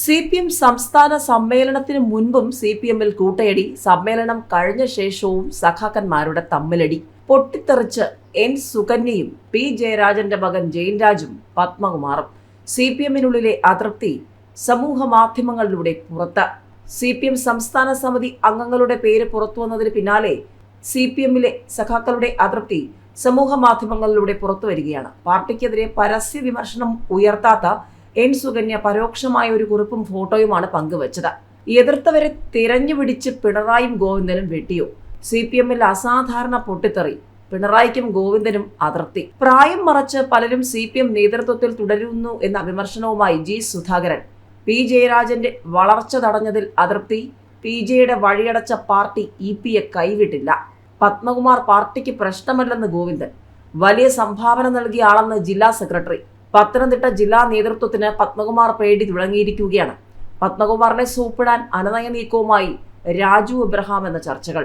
C P M സംസ്ഥാന സമ്മേളനത്തിന് മുൻപും സി പി എമ്മിൽ കൂട്ടയടി. സമ്മേളനം കഴിഞ്ഞ ശേഷവും സഖാക്കന്മാരുടെ തമ്മിലടി. പൊട്ടിത്തെറിച്ച് എൻ സുകന്യയും പി ജയരാജന്റെ മകൻ ജയൻരാജും പത്മകുമാറും. സി പി എമ്മിനുള്ളിലെ അതൃപ്തി സമൂഹ മാധ്യമങ്ങളിലൂടെ പുറത്ത്. സി പി എം സംസ്ഥാന സമിതി അംഗങ്ങളുടെ പേര് പുറത്തു വന്നതിന് പിന്നാലെ സി പി എമ്മിലെ സഖാക്കളുടെ അതൃപ്തി സമൂഹ മാധ്യമങ്ങളിലൂടെ പുറത്തു വരികയാണ്. പാർട്ടിക്കെതിരെ പരസ്യ വിമർശനം ഉയർത്താത്ത എൻ സുകന്യ പരോക്ഷമായ ഒരു കുറിപ്പും ഫോട്ടോയുമാണ് പങ്കുവച്ചത്. എതിർത്തവരെ തിരഞ്ഞുപിടിച്ച് പിണറായും ഗോവിന്ദനും വെട്ടിയോ? സി പി എമ്മിൽ അസാധാരണ പൊട്ടിത്തെറി. പിണറായിക്കും ഗോവിന്ദനും അതിർത്തി. പ്രായം മറച്ച് പലരും സി പി എം നേതൃത്വത്തിൽ തുടരുന്നു എന്ന വിമർശനവുമായി ജി സുധാകരൻ. പി ജയരാജന്റെ വളർച്ച തടഞ്ഞതിൽ അതൃപ്തി പി ജെയുടെ വഴിയടച്ച പാർട്ടി ഇ പിയെ കൈവിട്ടില്ല. പത്മകുമാർ പാർട്ടിക്ക് പ്രശ്നമല്ലെന്ന് ഗോവിന്ദൻ. വലിയ സംഭാവന നൽകിയ ആളെന്ന് ജില്ലാ സെക്രട്ടറി. പത്തനംതിട്ട ജില്ലാ നേതൃത്വത്തിന് പത്മകുമാർ പേടി തുടങ്ങിയിരിക്കുകയാണ്. പത്മകുമാറിനെ സൂപ്പിടാൻ അനനയ നീക്കവുമായി രാജു എബ്രഹാം എന്ന ചർച്ചകൾ.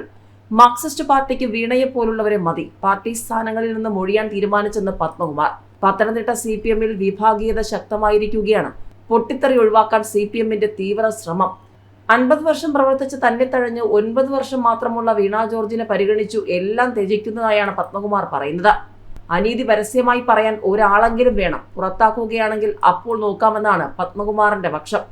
മാർക്സിസ്റ്റ് പാർട്ടിക്ക് വീണയെ പോലുള്ളവരെ മതി പാർട്ടി സ്ഥാനങ്ങളിൽ നിന്ന് മൊഴിയാൻ തീരുമാനിച്ചെന്ന് പത്മകുമാർ. പത്തനംതിട്ട സി പി എമ്മിൽ വിഭാഗീയത ശക്തമായിരിക്കുകയാണ്. പൊട്ടിത്തെറി ഒഴിവാക്കാൻ സി പി എമ്മിന്റെ തീവ്ര ശ്രമം. അൻപത് വർഷം പ്രവർത്തിച്ച് തന്നെ തഴഞ്ഞ് ഒൻപത് വർഷം മാത്രമുള്ള വീണ ജോർജിനെ പരിഗണിച്ചു എല്ലാം ത്യജിക്കുന്നതായാണ് പത്മകുമാർ പറയുന്നത്. അനീതി പരസ്യമായി പറയാൻ ഒരാളെങ്കിലും വേണം. പുറത്താക്കുകയാണെങ്കിൽ അപ്പോൾ നോക്കാമെന്നാണ് പത്മകുമാറിന്റെ പക്ഷം.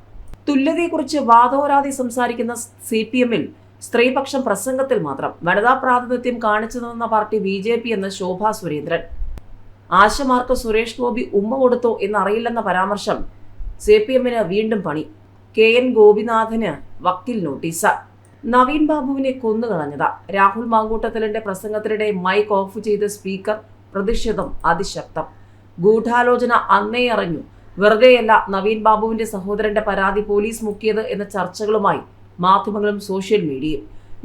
തുല്യതയെക്കുറിച്ച് വാദോരാതി സംസാരിക്കുന്ന സി പി എമ്മിൽ സ്ത്രീപക്ഷം പ്രസംഗത്തിൽ മാത്രം വനിതാ പ്രാതിനിധ്യം കാണിച്ചു നിന്ന പാർട്ടി ബി ജെ പി എന്ന് ശോഭാ സുരേന്ദ്രൻ. ആശമാർക്ക് സുരേഷ് ഗോപി ഉമ്മ കൊടുത്തോ എന്നറിയില്ലെന്ന പരാമർശം സി പി എമ്മിന് വീണ്ടും പണി. കെ എൻ ഗോപിനാഥന് വക്കീൽ നോട്ടീസ്. നവീൻ ബാബുവിനെ കൊന്നുകളഞ്ഞതാ. രാഹുൽ മാങ്കൂട്ടത്തിലിന്റെ പ്രസംഗത്തിനിടെ മൈക്ക് ഓഫ് ചെയ്ത സ്പീക്കർ പ്രതിഷേധം അതിശക്തം. ഗൂഢാലോചന അന്നേ അറിഞ്ഞു. വെറുതെയല്ല നവീൻ ബാബുവിന്റെ സഹോദരന്റെ പരാതി പോലീസ് മുക്കിയത് എന്ന ചർച്ചകളുമായി മാധ്യമങ്ങളും സോഷ്യൽ മീഡിയയും.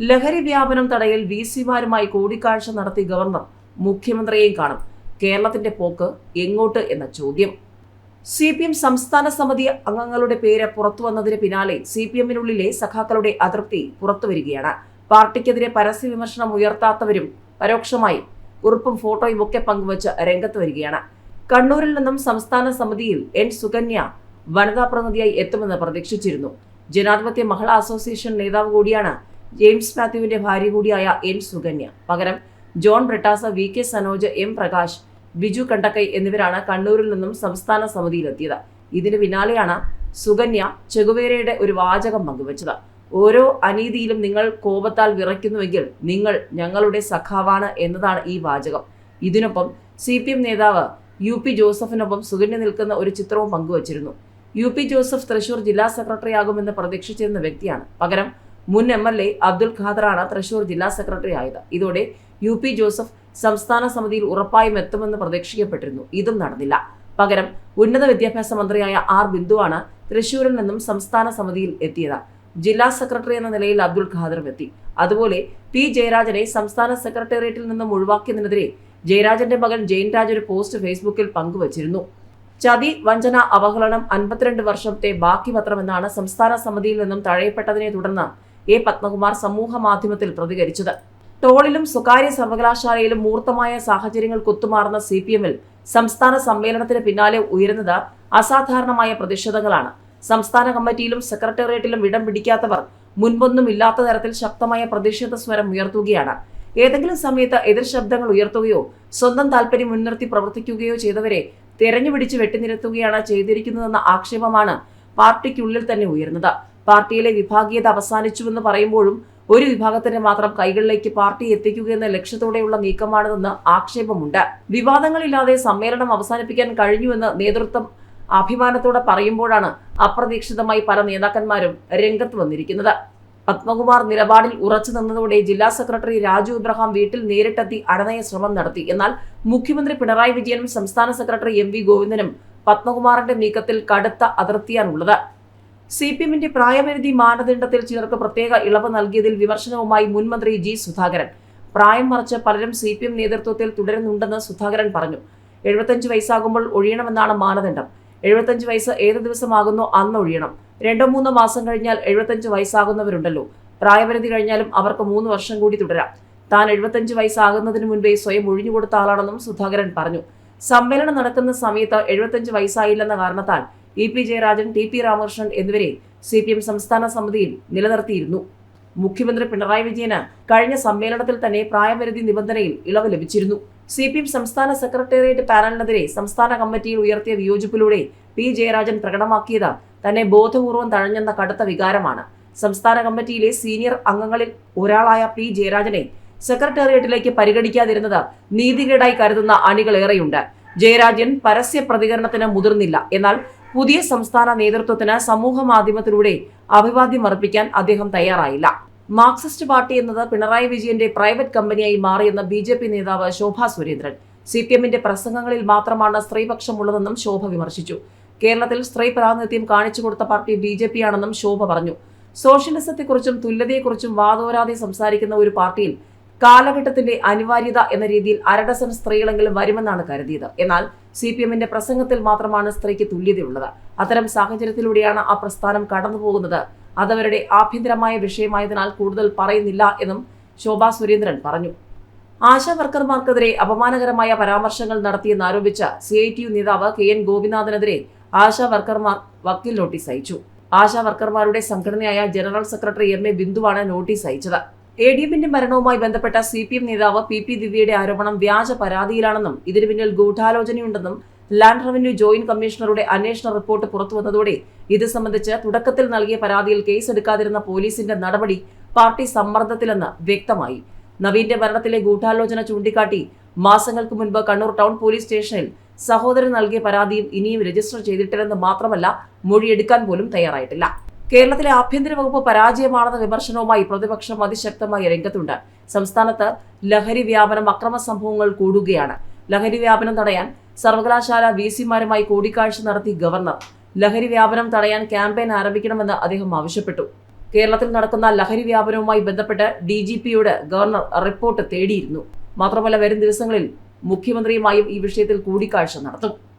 ലഹരി വ്യാപനം തടയൽ വി സിമാരുമായി കൂടിക്കാഴ്ച നടത്തി ഗവർണർ മുഖ്യമന്ത്രിയെയും കാണും. കേരളത്തിന്റെ പോക്ക് എങ്ങോട്ട് എന്ന ചോദ്യം. സി പി എം സംസ്ഥാന സമിതി അംഗങ്ങളുടെ പേര് പുറത്തു വന്നതിന് പിന്നാലെ സി പി എമ്മിനുള്ളിലെ സഖാക്കളുടെ അതൃപ്തി പുറത്തുവരികയാണ് പാർട്ടിക്കെതിരെ പരസ്യ വിമർശനം ഉയർത്താത്തവരും പരോക്ഷമായി കുറിപ്പും ഫോട്ടോയും ഒക്കെ പങ്കുവച്ച് രംഗത്ത് വരികയാണ്. കണ്ണൂരിൽ നിന്നും സംസ്ഥാന സമിതിയിൽ എൻ സുകന്യ വനിതാ പ്രതിനിധിയായി എത്തുമെന്ന് പ്രതീക്ഷിച്ചിരുന്നു. ജനാധിപത്യ മഹിളാ അസോസിയേഷൻ നേതാവ് കൂടിയാണ് ജെയിംസ് മാത്യുവിന്റെ ഭാര്യ കൂടിയായ എൻ സുകന്യ. പകരം John Brittas V K Sanoj M Prakash Biju Kandakkai എന്നിവരാണ് കണ്ണൂരിൽ നിന്നും സംസ്ഥാന സമിതിയിലെത്തിയത്. ഇതിന് പിന്നാലെയാണ് സുകന്യ ചെകുവേരയുടെ ഒരു വാചകം പങ്കുവച്ചത്. ഓരോ അനീതിയിലും നിങ്ങൾ കോപത്താൽ വിറയ്ക്കുന്നുവെങ്കിൽ നിങ്ങൾ ഞങ്ങളുടെ സഖാവാണ് എന്നതാണ് ഈ വാചകം. ഇതിനൊപ്പം സി പി എം നേതാവ് യു പി ജോസഫിനൊപ്പം സുകന്യ നിൽക്കുന്ന ഒരു ചിത്രവും പങ്കുവച്ചിരുന്നു. യു പി ജോസഫ് തൃശൂർ ജില്ലാ സെക്രട്ടറി ആകുമെന്ന് പ്രതീക്ഷിച്ചിരുന്ന വ്യക്തിയാണ്. പകരം മുൻ എം എൽ എ അബ്ദുൽ ഖാദറാണ് തൃശൂർ ജില്ലാ സെക്രട്ടറി ആയത്. ഇതോടെ യു പി ജോസഫ് സംസ്ഥാന സമിതിയിൽ ഉറപ്പായും എത്തുമെന്ന് പ്രതീക്ഷിക്കപ്പെട്ടിരുന്നു. ഇതും നടന്നില്ല. പകരം ഉന്നത വിദ്യാഭ്യാസ മന്ത്രിയായ ആർ ബിന്ദുവാണ് തൃശൂരിൽ നിന്നും സംസ്ഥാന സമിതിയിൽ എത്തിയത്. ജില്ലാ സെക്രട്ടറി എന്ന നിലയിൽ അബ്ദുൾ ഖാദറും എത്തി. അതുപോലെ പി ജയരാജനെ സംസ്ഥാന സെക്രട്ടേറിയറ്റിൽ നിന്നും ഒഴിവാക്കിയതിനെതിരെ ജയരാജന്റെ മകൻ ജയൻ രാജ് ഒരു പോസ്റ്റ് ഫേസ്ബുക്കിൽ പങ്കുവച്ചിരുന്നു. ചതി വഞ്ചന അവഹേളനം അൻപത്തിരണ്ട് വർഷത്തെ ബാക്കി പത്രമെന്നാണ് സംസ്ഥാന സമിതിയിൽ നിന്നും തഴയപ്പെട്ടതിനെ തുടർന്ന് എ പത്മകുമാർ സമൂഹ മാധ്യമത്തിൽ പ്രതികരിച്ചത്. ടോളിലും സ്വകാര്യ സർവകലാശാലയിലും മൂർത്തമായ സാഹചര്യങ്ങൾ കൊത്തുമാറുന്ന സി പി എമ്മിൽ സംസ്ഥാന സമ്മേളനത്തിന് പിന്നാലെ ഉയരുന്നത് അസാധാരണമായ പ്രതിഷേധങ്ങളാണ്. സംസ്ഥാന കമ്മിറ്റിയിലും സെക്രട്ടേറിയറ്റിലും ഇടം പിടിക്കാത്തവർ മുൻപൊന്നും ഇല്ലാത്ത തരത്തിൽ ശക്തമായ പ്രതിഷേധ സ്വരം ഉയർത്തുകയാണ്. ഏതെങ്കിലും സമയത്ത് എതിർ ശബ്ദങ്ങൾ ഉയർത്തുകയോ സ്വന്തം താല്പര്യം മുൻനിർത്തി പ്രവർത്തിക്കുകയോ ചെയ്തവരെ തെരഞ്ഞുപിടിച്ച് വെട്ടിനിരത്തുകയാണ് ചെയ്തിരിക്കുന്നതെന്ന ആക്ഷേപമാണ് പാർട്ടിക്കുള്ളിൽ തന്നെ ഉയർന്നത് പാർട്ടിയിലെ വിഭാഗീയത അവസാനിച്ചുവെന്ന് പറയുമ്പോഴും ഒരു വിഭാഗത്തിന്റെ മാത്രം കൈകളിലേക്ക് പാർട്ടി എത്തിക്കുക എന്ന ലക്ഷ്യത്തോടെയുള്ള നീക്കമാണിതെന്ന് ആക്ഷേപമുണ്ട്. വിവാദങ്ങളില്ലാതെ സമ്മേളനം അവസാനിപ്പിക്കാൻ കഴിഞ്ഞുവെന്ന് നേതൃത്വം അഭിമാനത്തോടെ പറയുമ്പോഴാണ് അപ്രതീക്ഷിതമായി പല നേതാക്കന്മാരും രംഗത്ത് വന്നിരിക്കുന്നത്. പത്മകുമാർ നിലപാടിൽ ഉറച്ചു നിന്നതോടെ ജില്ലാ സെക്രട്ടറി രാജു ഇബ്രഹാം വീട്ടിൽ നേരിട്ടെത്തി അടനയ ശ്രമം നടത്തി. എന്നാൽ മുഖ്യമന്ത്രി പിണറായി വിജയനും സംസ്ഥാന സെക്രട്ടറി എം വി ഗോവിന്ദനും പത്മകുമാറിന്റെ നീക്കത്തിൽ കടുത്ത അതിർത്തിയാണുള്ളത്. സി പി എമ്മിന്റെ പ്രായപരിധി മാനദണ്ഡത്തിൽ ചിലർക്ക് പ്രത്യേക ഇളവ് നൽകിയതിൽ വിമർശനവുമായി മുൻമന്ത്രി ജി സുധാകരൻ. പ്രായം മറിച്ച് പലരും സി പി എം നേതൃത്വത്തിൽ തുടരുന്നുണ്ടെന്ന് സുധാകരൻ പറഞ്ഞു. എഴുപത്തഞ്ച് വയസ്സാകുമ്പോൾ ഒഴിയണമെന്നാണ് മാനദണ്ഡം. എഴുപത്തഞ്ച് വയസ്സ് ഏത് ദിവസമാകുന്നോ അന്ന് ഒഴിയണം. രണ്ടോ മൂന്നോ മാസം കഴിഞ്ഞാൽ എഴുപത്തഞ്ച് വയസ്സാകുന്നവരുണ്ടല്ലോ. പ്രായപരിധി കഴിഞ്ഞാലും അവർക്ക് മൂന്ന് വർഷം കൂടി തുടരാം. താൻ എഴുപത്തഞ്ച് വയസ്സാകുന്നതിന് മുൻപേ സ്വയം ഒഴിഞ്ഞുകൊടുത്ത ആളാണെന്നും സുധാകരൻ പറഞ്ഞു. സമ്മേളനം നടക്കുന്ന സമയത്ത് എഴുപത്തഞ്ച് വയസ്സായില്ലെന്ന കാരണത്താൽ E P Jayarajan T P Ramakrishnan എന്നിവരെ സി പി എം സംസ്ഥാന സമിതിയിൽ നിലനിർത്തിയിരുന്നു. മുഖ്യമന്ത്രി പിണറായി വിജയന് കഴിഞ്ഞ സമ്മേളനത്തിൽ തന്നെ പ്രായപരിധി നിബന്ധനയിൽ ഇളവ് ലഭിച്ചിരുന്നു. സി പി എം സംസ്ഥാന സെക്രട്ടേറിയറ്റ് പാനലിനെതിരെ സംസ്ഥാന കമ്മിറ്റിയിൽ ഉയർത്തിയ വിയോജിപ്പിലൂടെ പി ജയരാജൻ പ്രകടമാക്കിയത് തന്നെ ബോധപൂർവം തഴഞ്ഞെന്ന കടുത്ത വികാരമാണ്. സംസ്ഥാന കമ്മിറ്റിയിലെ സീനിയർ അംഗങ്ങളിൽ ഒരാളായ പി ജയരാജനെ സെക്രട്ടേറിയറ്റിലേക്ക് പരിഗണിക്കാതിരുന്നത് നീതികേടായി കരുതുന്ന അണികളേറെയുണ്ട് ജയരാജൻ പരസ്യ പ്രതികരണത്തിന് മുതിർന്നില്ല. എന്നാൽ പുതിയ സംസ്ഥാന നേതൃത്വത്തിന് സമൂഹ മാധ്യമത്തിലൂടെ അഭിവാദ്യം അർപ്പിക്കാൻ അദ്ദേഹം തയ്യാറായില്ല. മാർക്സിസ്റ്റ് പാർട്ടി എന്നത് പിണറായി വിജയന്റെ പ്രൈവറ്റ് കമ്പനിയായി മാറിയെന്ന ബി ജെ പി നേതാവ് ശോഭ സുരേന്ദ്രൻ. സി പി എമ്മിന്റെ പ്രസംഗങ്ങളിൽ മാത്രമാണ് സ്ത്രീപക്ഷമുള്ളതെന്നും ശോഭ വിമർശിച്ചു. കേരളത്തിൽ സ്ത്രീ പ്രാതിനിധ്യം കാണിച്ചു കൊടുത്ത പാർട്ടി ബി ജെ പി ആണെന്നും ശോഭ പറഞ്ഞു. സോഷ്യലിസത്തെക്കുറിച്ചും തുല്യതയെക്കുറിച്ചും വാദോരാതെ സംസാരിക്കുന്ന ഒരു പാർട്ടിയിൽ കാലഘട്ടത്തിന്റെ അനിവാര്യത എന്ന രീതിയിൽ അരഡസൻ സ്ത്രീകളെങ്കിലും വരുമെന്നാണ് കരുതിയത്. എന്നാൽ സി പി എമ്മിന്റെ പ്രസംഗത്തിൽ മാത്രമാണ് സ്ത്രീക്ക് തുല്യതയുള്ളത്. അത്തരം സാഹചര്യത്തിലൂടെയാണ് ആ പ്രസ്ഥാനം കടന്നുപോകുന്നത് അതവരുടെ ആഭ്യന്തരമായ വിഷയമായതിനാൽ കൂടുതൽ പറയുന്നില്ല എന്നും ശോഭാ സുരേന്ദ്രൻ പറഞ്ഞു. ആശാ വർക്കർമാർക്കെതിരെ അപമാനകരമായ പരാമർശങ്ങൾ നടത്തിയെന്നാരോപിച്ച സി ഐ ടി യു നേതാവ് കെ എൻ ഗോപിനാഥനെതിരെ ആശാ വർക്കർമാർ വക്കീൽ നോട്ടീസ് അയച്ചു. ആശാ വർക്കർമാരുടെ സംഘടനയായ ജനറൽ സെക്രട്ടറി എം എ ബിന്ദുവാണ് നോട്ടീസ് അയച്ചത്. എ ഡി എമ്മിന്റെ മരണവുമായി ബന്ധപ്പെട്ട സി പി എം നേതാവ് പി പി ദിവ്യയുടെ ആരോപണം വ്യാജ പരാതിയിലാണെന്നും ഇതിനു പിന്നിൽ ഗൂഢാലോചനയുണ്ടെന്നും ലാൻഡ് റവന്യൂ ജോയിന്റ് കമ്മീഷണറുടെ അന്വേഷണ റിപ്പോർട്ട് പുറത്തുവന്നതോടെ ഇത് സംബന്ധിച്ച് തുടക്കത്തിൽ നൽകിയ പരാതിയിൽ കേസെടുക്കാതിരുന്ന പോലീസിന്റെ നടപടി പാർട്ടി സമ്മർദ്ദത്തിലെന്ന് വ്യക്തമായി. നവീന്റെ മരണത്തിലെ ഗൂഢാലോചന ചൂണ്ടിക്കാട്ടി മാസങ്ങൾക്ക് മുൻപ് കണ്ണൂർ ടൗൺ പോലീസ് സ്റ്റേഷനിൽ സഹോദരൻ നൽകിയ പരാതിയും ഇനിയും രജിസ്റ്റർ ചെയ്തിട്ടില്ലെന്ന് മാത്രമല്ല മൊഴിയെടുക്കാൻ പോലും തയ്യാറായിട്ടില്ല. കേരളത്തിലെ ആഭ്യന്തര വകുപ്പ് പരാജയമാണെന്ന വിമർശനവുമായി പ്രതിപക്ഷം അതിശക്തമായി രംഗത്തുണ്ട്. സംസ്ഥാനത്ത് ലഹരി വ്യാപനം അക്രമ സംഭവങ്ങൾ കൂടുകയാണ്. ലഹരി വ്യാപനം തടയാൻ സർവകലാശാല വി സിമാരുമായി കൂടിക്കാഴ്ച നടത്തി ഗവർണർ. ലഹരി വ്യാപനം തടയാൻ ക്യാമ്പയിൻ ആരംഭിക്കണമെന്ന് അദ്ദേഹം ആവശ്യപ്പെട്ടു. കേരളത്തിൽ നടക്കുന്ന ലഹരി വ്യാപനവുമായി ബന്ധപ്പെട്ട് ഡി ജി പിയോട് ഗവർണർ റിപ്പോർട്ട് തേടിയിരുന്നു. മാത്രമല്ല വരും ദിവസങ്ങളിൽ മുഖ്യമന്ത്രിയുമായും ഈ വിഷയത്തിൽ കൂടിക്കാഴ്ച നടത്തും.